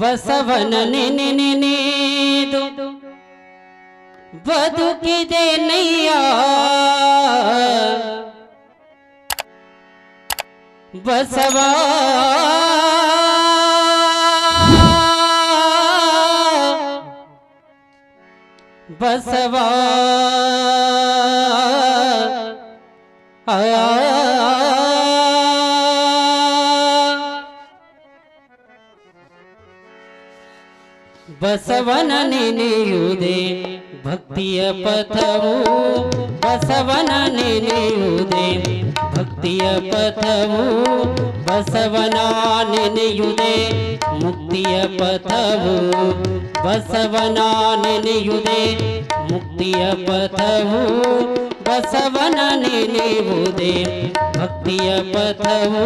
ಬಸವನ ನೆನೆ ನೆನೆದು ಬದುಕಿದೆ ನಯ್ಯ ಬಸವ ಬಸವ ಆ ಬಸವನ ನೆನೆಯುವುದೇ ಭಕ್ತಿಯ ಪಥವು ಬಸವನ ನೆನೆಯುವುದೇ ಭಕ್ತಿಯ ಪಥವು ಬಸವನ ನೆನೆಯುವುದೇ ಮುಕ್ತಿಯ ಪಥವು ಬಸವನ ನೆನೆಯುವುದೇ ಮುಕ್ತಿಯ ಪಥವು ಬಸವನ ನೆನೆಯುವುದೇ ಭಕ್ತಿಯ ಪಥವು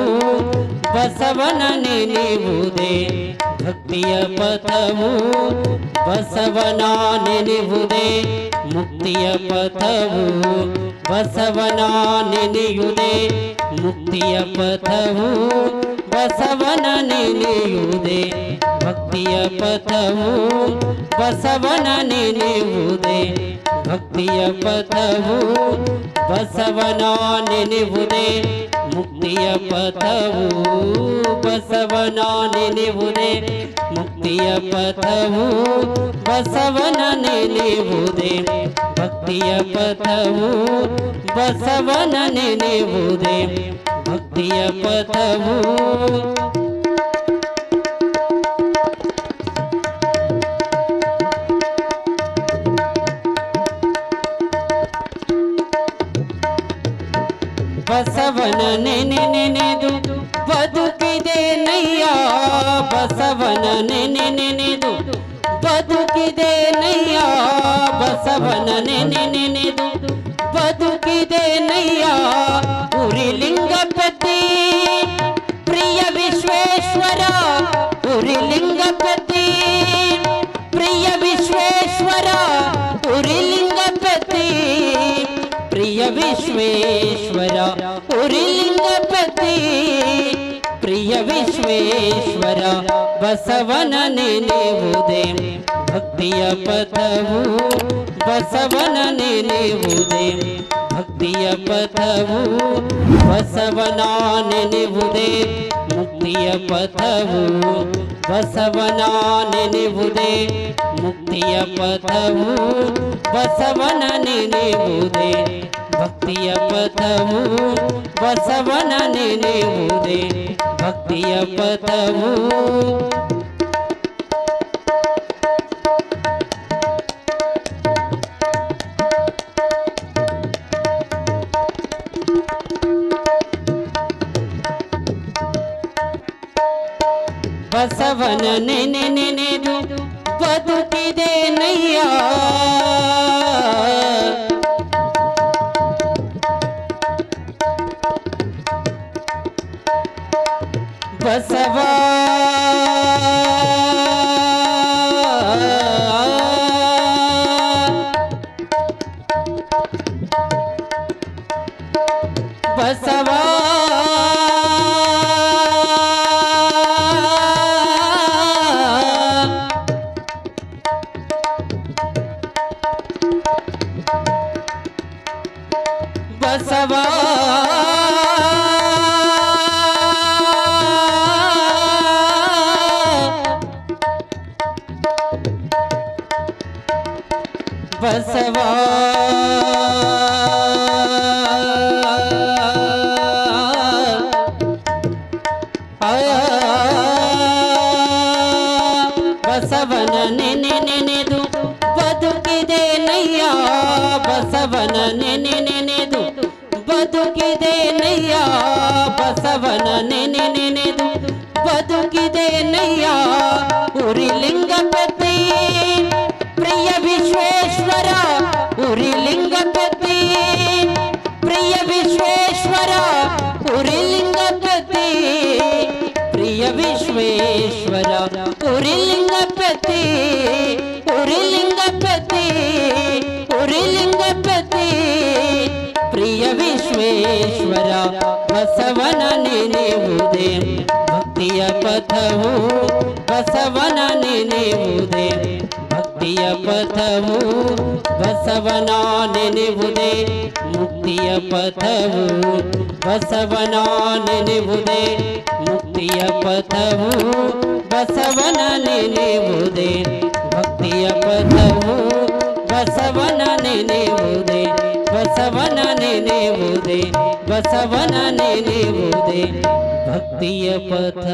ಬಸವನ ನೆನೆಯುವುದೇ ಭಕ್ತಿಯ ಪಥವು ಬಸವನ ನೆನೆಯುವುದೇ ಮುಕ್ತಿಯ ಪಥವು ಬಸವನ ನೆನೆಯುವುದೇ ಮುಕ್ತಿಯ ಪಥವು ಬಸವನ ನೆನೆಯುವುದೇ ಭಕ್ತಿಯ ಪಥವು ಬಸವನ ನೆನೆಯುವುದೇ ಭಕ್ತಿಯ ಪಥವು ಬಸವನ ನೆನೆಯುವುದೇ ಮುಕ್ತಿಯ ಪಥವು ಬಸವನ ನಿಲಿವುದೇ ಮುಕ್ತಿಯ ಪಥವು ಬಸವನ ನಿಲಿವುದೇ ಭಕ್ತಿಯ ಪಥವು ಬಸವನ ನಿಲಿವುದೇ ಭಕ್ತಿಯ ಪಥವು ಬಸವನ ನೆನೆ ನೆನೆದು ಬದುಕಿದೆ ನಯ್ಯ ಬಸವನ ನೆನೆ ನೆನೆದು ಬದುಕಿದೆ ನಯ್ಯ ಬಸವನ ನೆನೆ ನೆನೆದು ಬದುಕಿದೆ ನಯ್ಯ ಉರಿಲಿಂಗಪತಿ ಪ್ರಿಯ ವಿಶ್ವೇಶ್ವರ ಉರಿಲಿಂಗಪತಿ ಪ್ರಿಯ ವಿಶ್ವೇಶ್ವರ ಉರಿಲಿಂಗಪತಿ ಪ್ರಿಯ ವಿಶ್ವೇಶ್ವರ ಉರಿಲಿಂಗಪತಿ ಪ್ರಿಯ ವಿಶ್ವೇಶ್ವರ, ಬಸವನ ನೆನೆಯುವುದೇ ಭಕ್ತಿಯ ಪಥವು, ಬಸವನ ನೆನೆಯುವುದೇ ಭಕ್ತಿಯ ಪಥವು, ಬಸವನ ನೆನೆಯುವುದೇ ಮುಕ್ತಿಯ ಪಥವು, ಬಸವನ ನೆನೆಯುವುದೇ ಮುಕ್ತಿಯ ಪಥವು, ಬಸವನ ನೆನೆಯುವುದೇ ಭಕ್ತಿಯ ಪಥವು ಬಸವನ ನೆನೆಯುವುದೇ ಭಕ್ತಿಯ ಪಥವು ಬಸವನ ನೆನೆ ನೆನೆದು ಬದುಕಿದೆ ನಯ್ಯ సభా బసవా బసవన నెనెనెనెదు బతుకిదేనయ్యా. బసవన నెనెనెనెదు बदुकी दे नैया, बसवन ने ने ने ने। बदुकी दे नैया, उरी लिंगपति प्रिय विश्वेश्वरा, उरी लिंगपति प्रिय विश्वेश्वरा, उरी लिंगपति प्रिय विश्वेश्वरा, उरी लिंगपति ಬಸವನ ನೆನೆಯುವುದೇ ಭಕ್ತಿಯ ಪಥವು ಬಸವನ ನೆನೆಯುವುದೇ ಭಕ್ತಿಯ ಪಥವು ಬಸವನ ನೆನೆಯುವುದೇ ಮುಕ್ತಿಯ ಪಥವು ಬಸವನ ನೆನೆಯುವುದೇ ಮುಕ್ತಿಯ ಪಥವು ಬಸವನ ನೆನೆಯುವುದೇ ಭಕ್ತಿಯ ಪಥವು ಬಸವನ ನೆನೆಯುವುದೇ ಭಕ್ತಿಯ ಪಥ